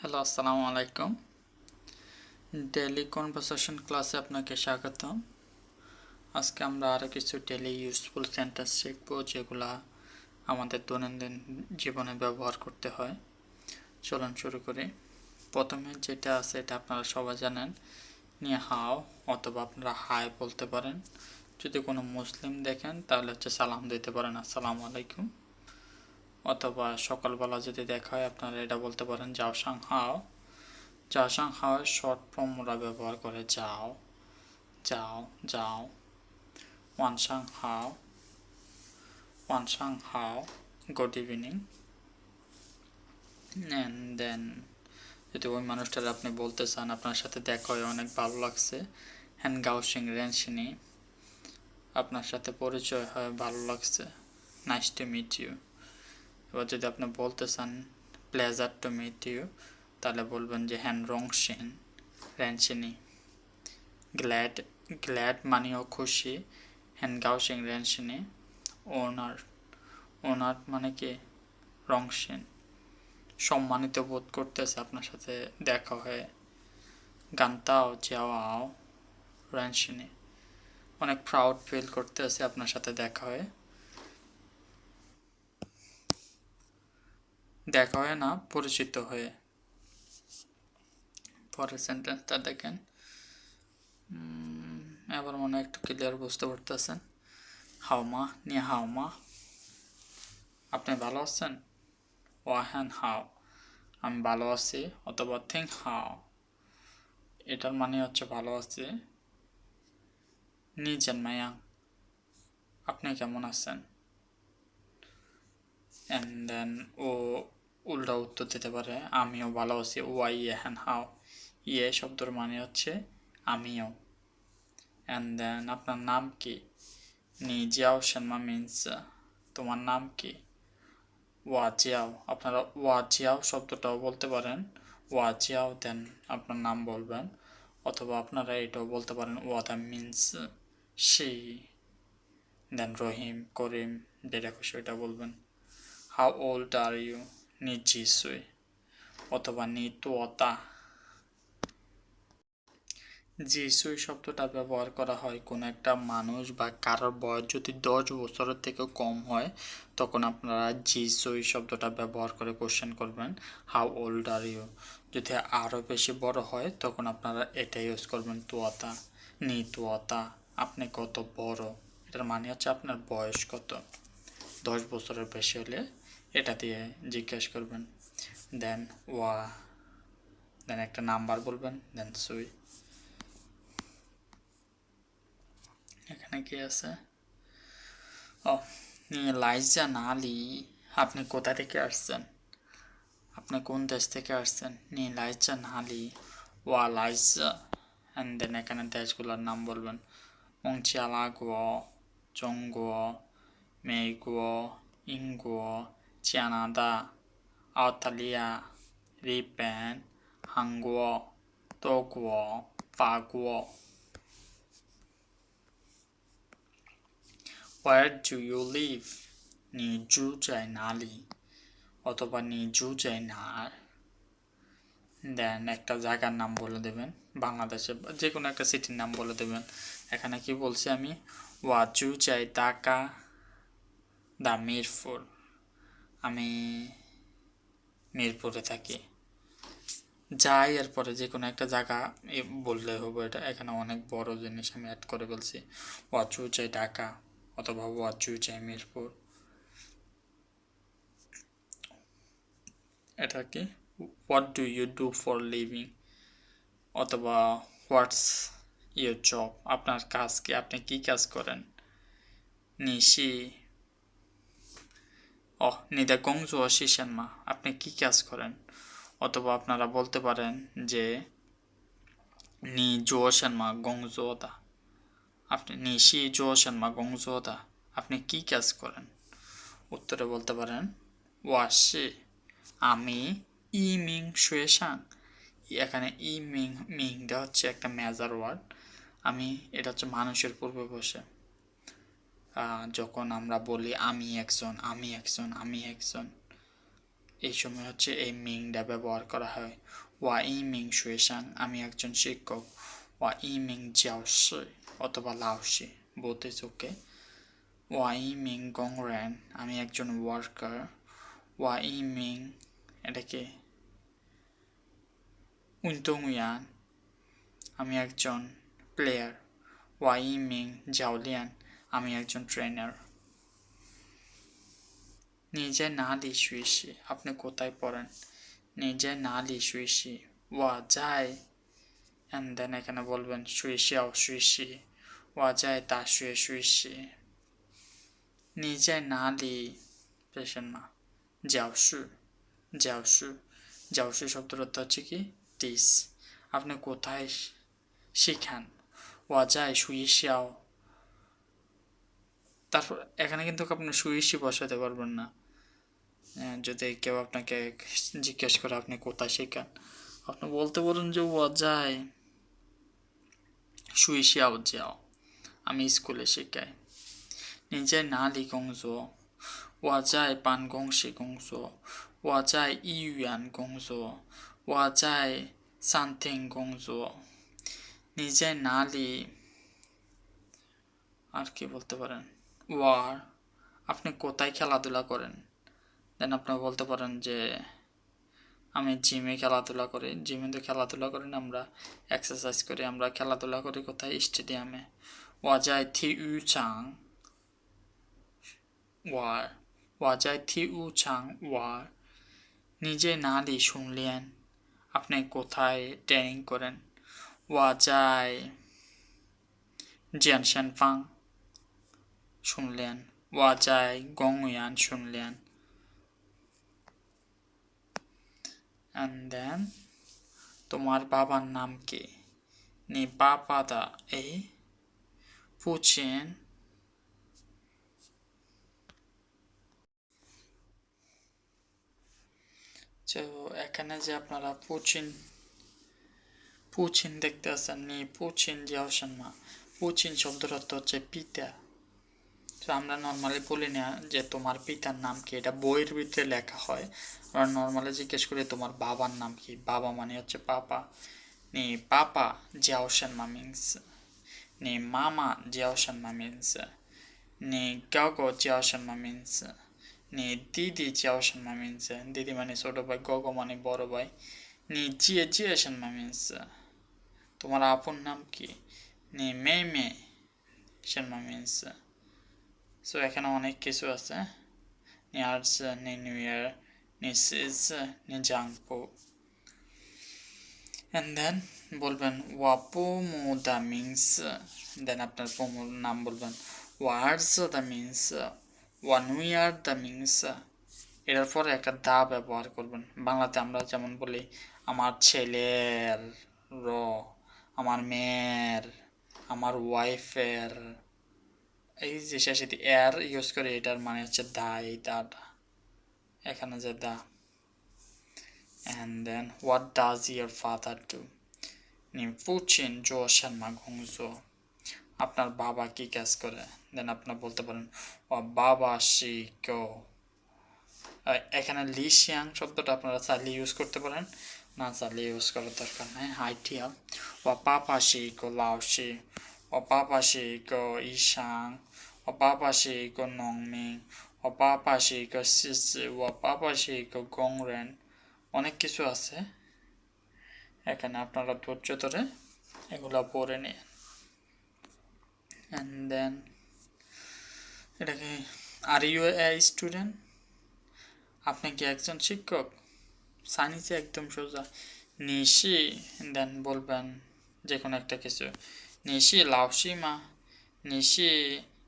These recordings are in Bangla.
হ্যালো, আসসালামু আলাইকুম। ডেলি কনভারসেশন ক্লাসে আপনাকে স্বাগতম। আজকে আমরা আরও কিছু ডেলি ইউজফুল সেন্টেন্স শিখব, যেগুলা আমাদের দৈনন্দিন জীবনে ব্যবহার করতে হয়। চলুন শুরু করি। প্রথমে যেটা আছে, এটা আপনারা সবাই জানেন, নিয়ে হাও অথবা আপনারা হাই বলতে পারেন। যদি কোনো মুসলিম দেখেন, তাহলে হচ্ছে সালাম দিতে পারেন। আসসালামু আলাইকুম। অথবা সকালবেলা যদি দেখা হয়, আপনারা এটা বলতে পারেন, যাও সাং হাও যাও সাং হাও শর্ট ফর্ম ওরা ব্যবহার করে, যাও যাও যাও। ওয়ান সাং হাও ওয়ান সাং হাও গুড ইভিনিং অ্যান্ড দেন যদি ওই মানুষটার আপনি বলতে চান, আপনার সাথে দেখা হয়ে অনেক ভালো লাগছে হ্যান গাও সিং রেনসিনি আপনার সাথে পরিচয় হয় ভালো লাগছে। নাইস টু মিট ইউ এবার যদি আপনি বলতে চান প্লেজার টু মিট ইউ তাহলে বলবেন যে হ্যান রং সেন র্যানসিনি গ্ল্যাড গ্ল্যাড মানেও খুশি হ্যান গাও সিং র্যানসিনি ওনার ওনার মানে কি? রং সেন সম্মানিত বোধ করতেছে আপনার সাথে দেখা হয়ে। গানতাও যাওয়াও র্যানসিনি অনেক প্রাউড ফিল করতেছে আপনার সাথে দেখা হয়ে। দেখা হয় না, পরিচিত হয়ে। পরের সেন্টেন্সটা দেখেন। এবার মনে হয় একটু ক্লিয়ার বুঝতে পারতেছেন। হাওমা নিয়ে হাওমা আপনি ভালো আছেন? ওয়াহান হাও আমি ভালো আছি অথবা থিঙ্ক হাও এটার মানে হচ্ছে ভালো আছি। নিজেন মায়া আপনি কেমন আছেন? অ্যান্ড দেন ও উল্টা উত্তর দিতে পারে, আমিও ভালো আছি, ওয়াই হ্যান হাও। ইয়ে শব্দর মানে হচ্ছে, আমিও। অ্যান্ড দেন আপনার নাম কি? নিজেও সেনমা মিনস, তোমার নাম কি? ওয়াজিয়াও আপনারা ওয়াজিয়াও শব্দটাও বলতে পারেন। ওয়াজিয়াও দেন আপনার নাম বলবেন। অথবা আপনারা এটাও বলতে পারেন ওয়াদা means C then Rahim, Karim, যেটা খুশি ওইটা বলবেন। How old are you? নি জিসুই অথবা নি তোতা জিসুই শব্দটা ব্যবহার করা হয় কোনো একটা মানুষ বা কারোর বয়স যদি দশ বছরের থেকে কম হয়, তখন আপনারা জিসুই শব্দটা ব্যবহার করে কোশ্চেন করবেন হাউ ওল্ড আর ইউ যদি আরও বেশি বড় হয়, তখন আপনারা এটা ইউজ করবেন তোয়াতা নি তোয়াতা আপনি কত বড়? এটার মানে হচ্ছে আপনার বয়স কত। দশ বছরের বেশি হলে এটা দিয়ে জিজ্ঞেস করবেন। দেন ওয়া দেন একটা নাম্বার বলবেন দেন সুই। এখানে কি আছে? ও লাইজা নালি, আপনি কোথা থেকে আসছেন? আপনি কোন দেশ থেকে আসছেন? নি লাইজা নালি, ওয়া লাইজা অ্যান্ড দেন এখানে দেশগুলোর নাম বলবেন। মংচিয়ালা মংচিয়ালাগুয় জঙ্গুয় মেগুয় ইঙ্গুয় 加拿大、澳大利亚、日本、韩国、德国、法国。Where do you live? 你住在哪里？অথবা নি জু চাই না দেন একটা জায়গার নাম বলে দেবেন বাংলাদেশে যে কোনো একটা সিটির নাম বলে দেবেন এখানে কি বলছি আমি ওয়াজু চাই ঢাকা দা মিরপুর আমি মিরপুরে থাকি। যাই, এরপরে যে কোনো একটা জায়গা বললে হবে এটা। এখানে অনেক বড় জিনিস আমি অ্যাড করে বলছি ওয়াচু চাই ঢাকা অথবা ওয়াচু চাই মিরপুর। এটা কি? What do you do for living অথবা হোয়াটস ইউর জব আপনার কাজ কি? আপনি কি কাজ করেন? নিশি ও নিদা গংজু শিশেন মা। আপনি কি কাজ করেন? অথবা আপনারা বলতে পারেন যে, নি জোশেন মা গংজোদা। আপনি নিশি জোশেন মা গংজোদা। আপনি কি কাজ করেন? উত্তরে বলতে পারেন ওয়াশি আমি ই মিং শুয়েশাং এখানে ই মিং মিংটা হচ্ছে একটা মেজার ওয়ার্ড। আমি, এটা হচ্ছে মানুষের পূর্বে বসে। যখন আমরা বলি আমি একজন আমি একজন আমি একজন, এই সময় হচ্ছে এই মিংটা ব্যবহার করা হয়। ওয়া ই মিং শুয়েশাং আমি একজন শিক্ষক। ওয়া ই মিং জিয়াওশি অথবা লাওশি বোথ চোখে ওয়া ই মিং র্যান, আমি একজন ওয়ার্কার ওয়া ই মিং এটাকে উন্তংয়ান আমি একজন প্লেয়ার ওয়া ই মিং জাওলিয়ান আমি একজন ট্রেনার নিজে না লি শুয়েছি আপনি কোথায় পড়েন? নিজে না লি শুয়েছি ওয়া যায় অ্যান্ড দেন এখানে বলবেন শুয়েছিয়াও শুয়েছি ওয়া যায় তা শুয়ে শুয়েছি নিজে না লি পেশেন মা যাওসু যাওসু যাওসু শব্দর অর্থ হচ্ছে কি? টিস আপনি কোথায় শিখান? ওয়া যায় শুয়েছিয়াও তারপর এখানে কিন্তু আপনি সুইচই বসাতে পারবেন না। হ্যাঁ, যদি কেউ আপনাকে জিজ্ঞেস করে আপনি কোথায় শেখান আপনি বলতে পারেন যে ওয়াজায় সুইশি আও। যাও আমি স্কুলে শেখাই। নিজে না লিখংস ওয়াজায় পান গংসে ও ওয়াজায় ইউয়ান গংস ওয়াজায় সান্থিং গংস নিজে না লি আর কি বলতে পারেন? ওয়ার, আপনি কোথায় খেলাধুলা করেন? দেন আপনি বলতে পারেন যে, আমি জিমে খেলাধুলা করি। জিমে তো খেলাধুলা করি না আমরা এক্সারসাইজ করি। আমরা খেলাধুলা করি কোথায়? স্টেডিয়ামে ওয়াজায় থি উ চাং ওয়ার ওয়াজায় থি উ চাং ওয়ার। নিজে না দি শুনলেন, আপনি কোথায় ট্রেনিং করেন? ওয়াজায় জিয়ান ফাং শুনলেন, ওয়াজায় গংয়ান শুনলেন। দেন তোমার বাবার নাম কি? নি বাবা দা এই পুচেন তো এখানে যে আপনারা পুচিন পুচিন দেখতে আছেন, নি পুচিন যে মা পুচিন শব্দের অর্থ হচ্ছে পিতা। তো আমরা নর্মালি বলি না যে তোমার পিতার নাম কি, এটা বইয়ের ভিতরে লেখা হয়। আমরা নর্মালি জিজ্ঞেস করি, তোমার বাবার নাম কি? বাবা মানে হচ্ছে পাপা। নি, পাপা জিয়াওশান মা মিংস নি, মামা জিয়াওশান মা মিংস নি, গাগো জিয়াওশান মা মিংস নি, দিদি জিয়াওশান মা মিংস দিদি মানে ছোট ভাই, গগো মানে বড় ভাই। নি, জিয়ে জিয়াশান মা মিংস তোমার আপন নাম কি? নি মে মে শান মিংস সো এখানে অনেক কিছু আছে। নি আর্টস নি নিউ ইয়ার নি সিজ নি জাংপো অ্যান্ড দেন বলবেন ওয়াপো মো দ্য মিংস দেন আপনার পোমোর নাম বলবেন ওয়ার্ডস দ্য মিংস ওয়ানুইয়ার দ্য মিংস এটার পরে একটা দা ব্যবহার করবেন। বাংলাতে আমরা যেমন বলি, আমার ছেলের র, আমার মেয়ের, আমার ওয়াইফের এই যে শেষে এর ইউজ করে, এটার মানে হচ্ছে দা, এই দাটা। এখানে যে দা। And then what does your father do নি পুচিন, জো শর্মা ঘুংজো আপনার বাবা কি কাজ করে? দেন আপনার বলতে পারেন, ও বাবা শি কেউ এখানে লি, শিয়াং শব্দটা আপনারা চাইলে ইউজ করতে পারেন। না চাইলে ইউজ করার দরকার নেই। হাইটিয়া ও পাপা শি কো, লাও শি ও পাপা শি কো ইশাং 我爸爸是一个农民，我爸爸是一个狮子，我爸爸是一个工人অনেক কিছু আছে এখানে আপনারা ধৈর্য ধরে এগুলো পড়ে নিন অ্যান্ড দেন এটাকে আর ইউ এ স্টুডেন্ট আপনি কি একজন শিক্ষক সাইনিসে একদম সোজা নিশি দেন বলবেন যে কোনো একটা কিছু নিশি লাউসি মা নিশি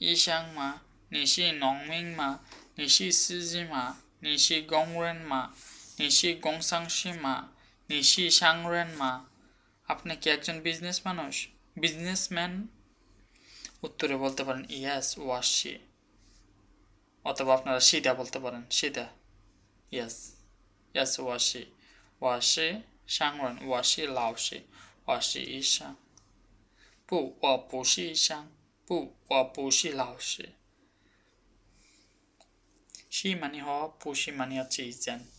异乡吗？你是农民吗？你是司机吗？你是工人吗？你是工商师吗？你是商人吗？আপনি কি একজন বিজনেস মানুষ বিজনেসম্যান উত্তরে বলতে পারেন ইয়াস ওয়াশি অথবা আপনারা সিদা বলতে পারেন সিদা ইয়াস ইয়াস washi washi সাংরন washi লাওশি washi ইশাং 不，我不是医生。不，我不是老师。 she মানে হ পুষি মানে হচ্ছে ইজেন্ট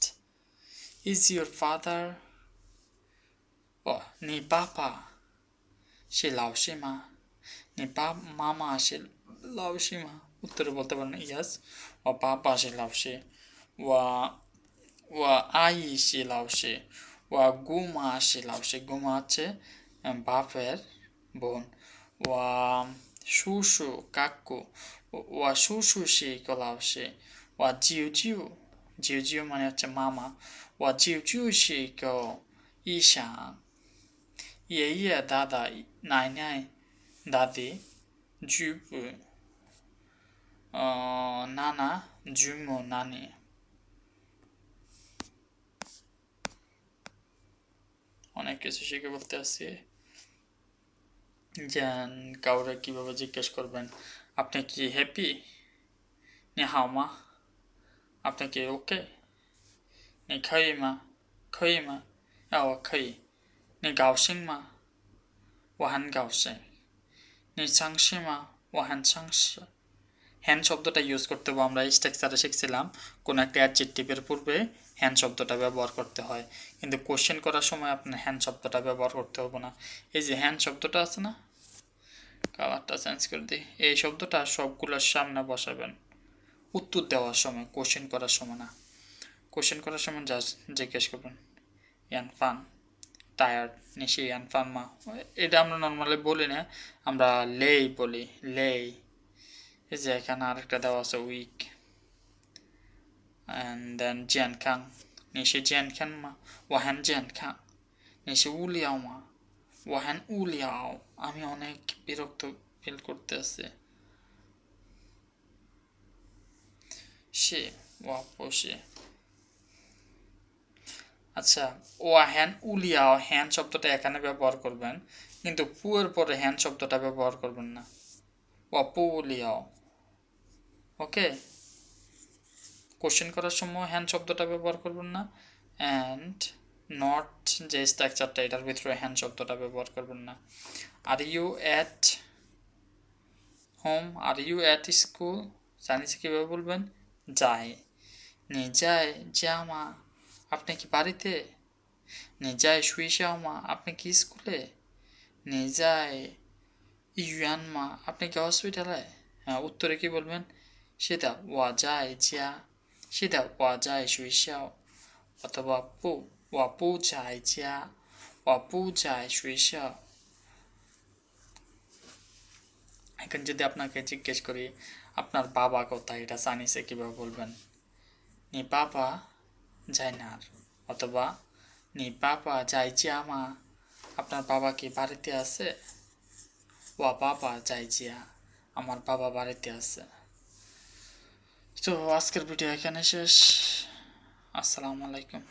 ইজ ইউর ফাদার ও নি পাপা সে লাউসি মা নি পা মামা সে লাউসি মা উত্তরে বলতে পারেন ইয়াস ও পাপা সে লাউসি ওয়া ওয়া আই সে লাউসি ওয়া গুমা সে লাউসি গুমা হচ্ছে আহ, বাপের বোন। ওয়া শুশু কাকু। ওয়া শুশু সে গলাও সে। ওয়া জিউ জিউ। জিউ জিউ মানে হচ্ছে মামা। ওয়া জিউ জিউ সে ক ইশা ইয়ে ইয়ে দাদা, নাই নাই, দাদি, জুপ। নানা, জুম, নানি। অনেক কিছু শিখে বলতে আসি যান কাউরে কীভাবে জিজ্ঞেস করবেন? আপনি কি হ্যাপি নে হাও মা। আপনি কি ওকে নি খাই মা খাই মা। ও খাই। নি গাওসিং মা, ওহান গাওসিং। নি সাংসি মা, ওহান সাংস। হ্যান্ড শব্দটা ইউজ করতে হবে। আমরা স্ট্রাকচারে শিখছিলাম, কোনো একটা অ্যাডজেক্টিভের পূর্বে হ্যান্ড শব্দটা ব্যবহার করতে হয়। কিন্তু কোশ্চেন করার সময় আপনার হ্যান্ড শব্দটা ব্যবহার করতে হবে না। এই যে হ্যান্ড শব্দটা আছে না কালারটা চেঞ্জ করে দিই। এই শব্দটা সবগুলোর সামনে বসাবেন। উত্তর দেওয়ার সময় কোশ্চেন করার সময় না। কোশ্চেন করার সময় জাস্ট জিজ্ঞেস করবেন, ইয়ান ফান টায়ার্ড নিশি, ইয়ান ফান মা? এটা আমরা নর্মালি বলি না, আমরা লেই বলি, লেই। এই যে এখানে আরেকটা দেওয়া আছে উইক অ্যান্ড দেন জিয়ান খাং নিশি জিয়ান খান মা? ওয়াহান জিয়ান খাং নিশি উলিয়াও মা। ওয়াহান উলিয়াও। আমি অনেক বিরক্ত ফিল করতে আছি সে ওয়াপসে আচ্ছা ওয়াহান উলিয়াও হ্যান শব্দটা এখানে ব্যবহার করবেন, কিন্তু পুয়ের পরে হ্যান শব্দটা ব্যবহার করবেন না। ওয়াপু উলিয়াও ওকে? কোশ্চেন করার সময় হ্যান্ড শব্দটা ব্যবহার করবেন না। অ্যান্ড নট যে স্ট্রাকচারটা এটার ভিতরে হ্যান্ড শব্দটা ব্যবহার করবেন না। Are you at home are you at school জানিসে কীভাবে বলবেন? যায়। নে যায় জামা। আপনি কি বাড়িতে? নে যায় শুয়ে মা আপনি কি স্কুলে? নে যায় ইউয়ান মা আপনি কি হসপিটালে হ্যাঁ উত্তরে কি বলবেন? সেটা ওয়া যায় জিয়া সেটা ওয়া যায় শুয়ে অথবা পু 我不在家。我不在学校。এখন যদি আপনাকে জিজ্ঞেস করি আপনার বাবা কোথায় এটা চাইনিজে কীভাবে বলবেন নি বাবা যায় না অথবা নি বাবা যায় জামা আপনার বাবা কি বাড়িতে আছে ও বাবা যায় জিয়া আমার বাবা বাড়িতে আছে তো আজকের ভিডিও এখানে শেষ আসসালামু আলাইকুম